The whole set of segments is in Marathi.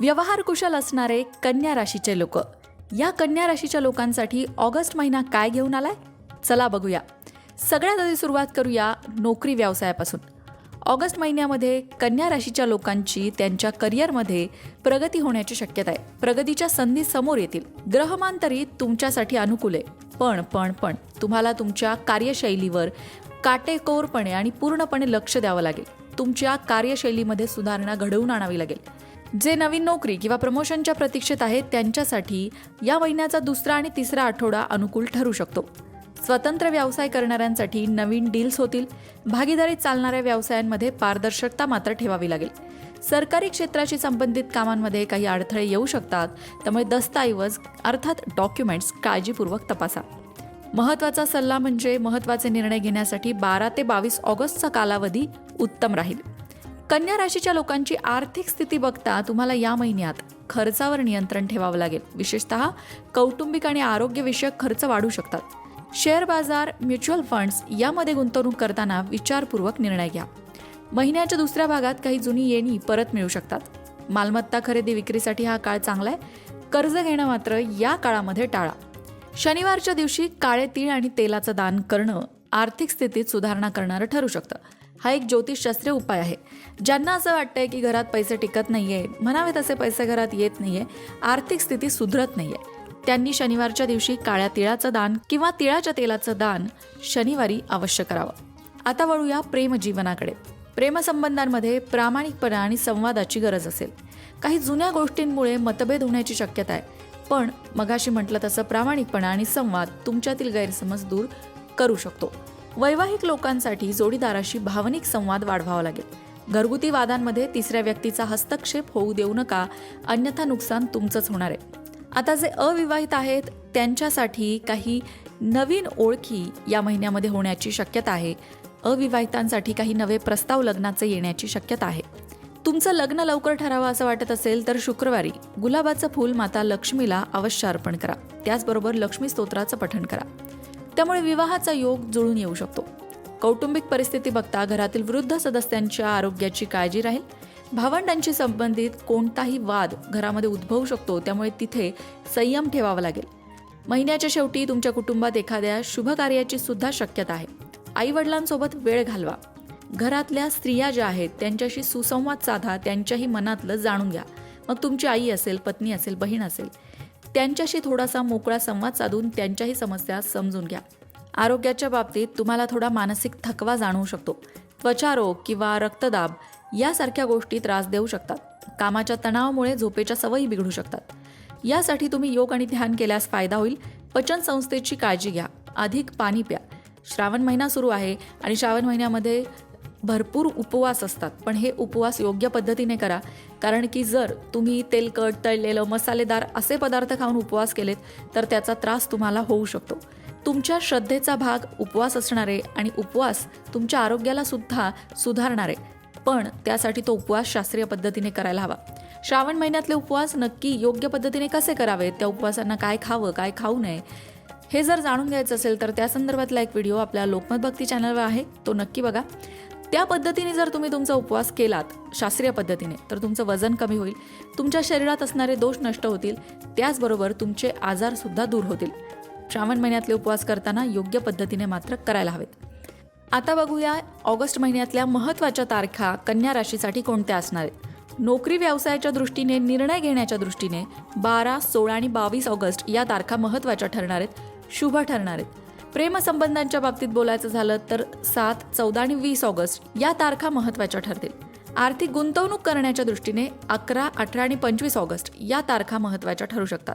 व्यवहार कुशल असणारे कन्या राशीचे लोक. या कन्या राशीच्या लोकांसाठी ऑगस्ट महिना काय घेऊन आलाय? चला बघूया. सगळ्यात आधी सुरुवात करूया नोकरी व्यवसायापासून. ऑगस्ट महिन्यामध्ये कन्या राशीच्या लोकांची त्यांच्या करिअरमध्ये प्रगती होण्याची शक्यता आहे. प्रगतीच्या संधी समोर येतील. ग्रहमान तरी तुमच्यासाठी अनुकूल आहे. पण पण पण तुम्हाला तुमच्या कार्यशैलीवर काटेकोरपणे आणि पूर्णपणे लक्ष द्यावं लागेल. तुमच्या कार्यशैलीमध्ये सुधारणा घडवून आणावी लागेल. जे नवीन नोकरी किंवा प्रमोशनच्या प्रतीक्षेत आहेत त्यांच्यासाठी या महिन्याचा दुसरा आणि तिसरा आठवडा अनुकूल ठरू शकतो. स्वतंत्र व्यवसाय करणाऱ्यांसाठी नवीन डील्स होतील. भागीदारीत चालणाऱ्या व्यवसायांमध्ये पारदर्शकता मात्र ठेवावी लागेल. सरकारी क्षेत्राशी संबंधित कामांमध्ये काही अडथळे येऊ शकतात त्यामुळे दस्तऐवज अर्थात डॉक्युमेंट्स काळजीपूर्वक तपासा. महत्त्वाचा सल्ला म्हणजे महत्त्वाचे निर्णय घेण्यासाठी बारा ते बावीस ऑगस्टचा कालावधी उत्तम राहील. कन्या राशीच्या लोकांची आर्थिक स्थिती बघता तुम्हाला या महिन्यात खर्चावर नियंत्रण ठेवावं लागेल. विशेषतः कौटुंबिक आणि आरोग्यविषयक खर्च वाढू शकतात. शेअर बाजार म्युच्युअल फंड्स यामध्ये गुंतवणूक करताना विचारपूर्वक निर्णय घ्या. महिन्याच्या दुसऱ्या भागात काही जुनी येणी परत मिळू शकतात. मालमत्ता खरेदी विक्रीसाठी हा काळ चांगला आहे. कर्ज घेणं मात्र या काळामध्ये टाळा. शनिवारच्या दिवशी काळे तीळ आणि तेलाचं दान करणं आर्थिक स्थितीत सुधारणा करणारं ठरू शकतं. हा एक ज्योतिषशास्त्रीय उपाय आहे. ज्यांना असं वाटतंय की घरात पैसे टिकत नाहीये म्हणावे तसे पैसे घरात येत नाहीये आर्थिक स्थिती सुधरत नाहीये. त्यांनी शनिवारच्या दिवशी काळ्या तिळाचं दान किंवा तिळाच्या तेलाचं दान शनिवारी अवश्य करावं. आता वळूया प्रेमजीवनाकडे प्रेमसंबंधांमध्ये प्रामाणिकपणा आणि संवादाची गरज असेल. काही जुन्या गोष्टींमुळे मतभेद होण्याची शक्यता आहे. पण मगाशी म्हटलं तसं प्रामाणिकपणा आणि संवाद तुमच्यातील गैरसमज दूर करू शकतो. वैवाहिक लोकांसाठी जोडीदाराशी भावनिक संवाद वाढवावा लागेल. घरगुती वादांमध्ये तिसऱ्या व्यक्तीचा हस्तक्षेप होऊ देऊ नका अन्यथा नुकसान तुमचंच होणार आहे. आता जे अविवाहित आहेत त्यांच्यासाठी काही नवीन ओळखी या महिन्यामध्ये होण्याची शक्यता आहे. अविवाहितांसाठी काही नवे प्रस्ताव लग्नाचे येण्याची शक्यता आहे. तुमचं लग्न लवकर ठरावं असं वाटत असेल तर शुक्रवारी गुलाबाचं फूल माता लक्ष्मीला अवश्य अर्पण करा. त्याचबरोबर लक्ष्मी स्तोत्राचं पठण करा. त्यामुळे विवाहाचा योग जुळून येऊ शकतो. कौटुंबिक परिस्थिती बघता घरातील वृद्ध सदस्यांच्या आरोग्याची काळजी राहील. भावंडांशी संबंधित कोणताही वाद घरामध्ये उद्भवू शकतो त्यामुळे तिथे संयम ठेवावा लागेल. महिन्याच्या शेवटी तुमच्या कुटुंबात एखाद्या शुभ कार्याची सुद्धा शक्यता आहे. आई वडिलांसोबत वेळ घालवा. घरातल्या स्त्रिया ज्या आहेत त्यांच्याशी सुसंवाद साधा त्यांच्याही मनातलं जाणून घ्या. मग तुमची आई असेल पत्नी असेल बहीण असेल त्यांच्याशी थोडासा मोकळा संवाद साधून त्यांच्याही समस्या समजून घ्या. आरोग्याच्या बाबतीत तुम्हाला थोडा मानसिक थकवा जाणवू शकतो. त्वचारोग किंवा रक्तदाब यासारख्या गोष्टी त्रास देऊ शकतात. कामाच्या तणावामुळे झोपेच्या सवयी बिघडू शकतात. यासाठी तुम्ही योग आणि ध्यान केल्यास फायदा होईल. पचन संस्थेची काळजी घ्या. अधिक पाणी प्या. श्रावण महिना सुरू आहे आणि श्रावण महिन्यामध्ये भरपूर उपवास असतात. पण हे उपवास योग्य पद्धतीने करा. कारण की जर तुम्ही तेलकट तळलेलं मसालेदार असे पदार्थ खाऊन उपवास केलेत तर त्याचा त्रास तुम्हाला होऊ शकतो. तुमच्या श्रद्धेचा भाग उपवास असणारे आणि उपवास तुमच्या आरोग्याला सुद्धा सुधारणारे. पण त्यासाठी तो उपवास शास्त्रीय पद्धतीने करायला हवा. श्रावण महिन्यातले उपवास नक्की योग्य पद्धतीने कसे करावेत? त्या उपवासांना काय खावं काय खाऊ नये? हे जर जाणून घ्यायचं असेल तर त्या संदर्भातला एक व्हिडिओ आपल्या लोकमत भक्ती चॅनलवर आहे. तो नक्की बघा. त्या पद्धतीने जर तुम्ही तुमचा उपवास केलात शास्त्रीय पद्धतीने तर तुमचं वजन कमी होईल तुमच्या शरीरात असणारे दोष नष्ट होतील त्याचबरोबर तुमचे आजारसुद्धा दूर होतील. श्रावण महिन्यातले उपवास करताना योग्य पद्धतीने मात्र करायला हवेत. आता बघूया ऑगस्ट महिन्यातल्या महत्त्वाच्या तारखा कन्या राशीसाठी कोणत्या असणार आहेत? नोकरी व्यवसायाच्या दृष्टीने निर्णय घेण्याच्या दृष्टीने बारा सोळा आणि बावीस ऑगस्ट या तारखा महत्त्वाच्या ठरणार आहेत शुभ ठरणार आहेत. प्रेमसंबंधांच्या बाबतीत बोलायचं झालं तर सात चौदा आणि वीस ऑगस्ट या तारखा महत्त्वाच्या ठरतील. आर्थिक गुंतवणूक करण्याच्या दृष्टीने अकरा अठरा आणि पंचवीस ऑगस्ट या तारखा महत्त्वाच्या ठरू शकतात.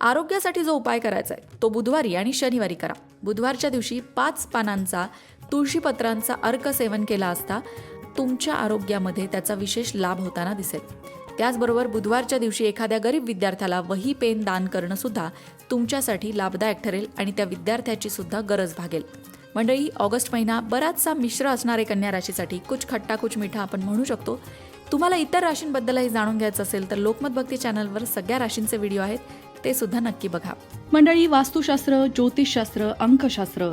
आरोग्यासाठी जो उपाय करायचा आहे तो बुधवारी आणि शनिवारी करा. बुधवारच्या दिवशी पाच पानांचा तुळशीपत्रांचा अर्क सेवन केला असता तुमच्या आरोग्यामध्ये त्याचा विशेष लाभ होताना दिसेल. त्याचबरोबर बुधवारच्या दिवशी एखाद्या गरीब विद्यार्थ्याला वही पेन दान करणं सुद्धा तुमच्यासाठी लाभदायक ठरेल आणि त्या विद्यार्थ्याची सुद्धा गरज भागेल. मंडळी ऑगस्ट महिना बराचसा मिश्र असणारे कन्या राशीसाठी कुछ खट्टा कुछ मिठा आपण म्हणू शकतो. तुम्हाला इतर राशींबद्दलही जाणून घ्यायचं असेल तर लोकमत भक्ती चॅनलवर सगळ्या राशींचे व्हिडिओ आहेत ते सुद्धा नक्की बघा. मंडळी वास्तुशास्त्र ज्योतिषशास्त्र अंकशास्त्र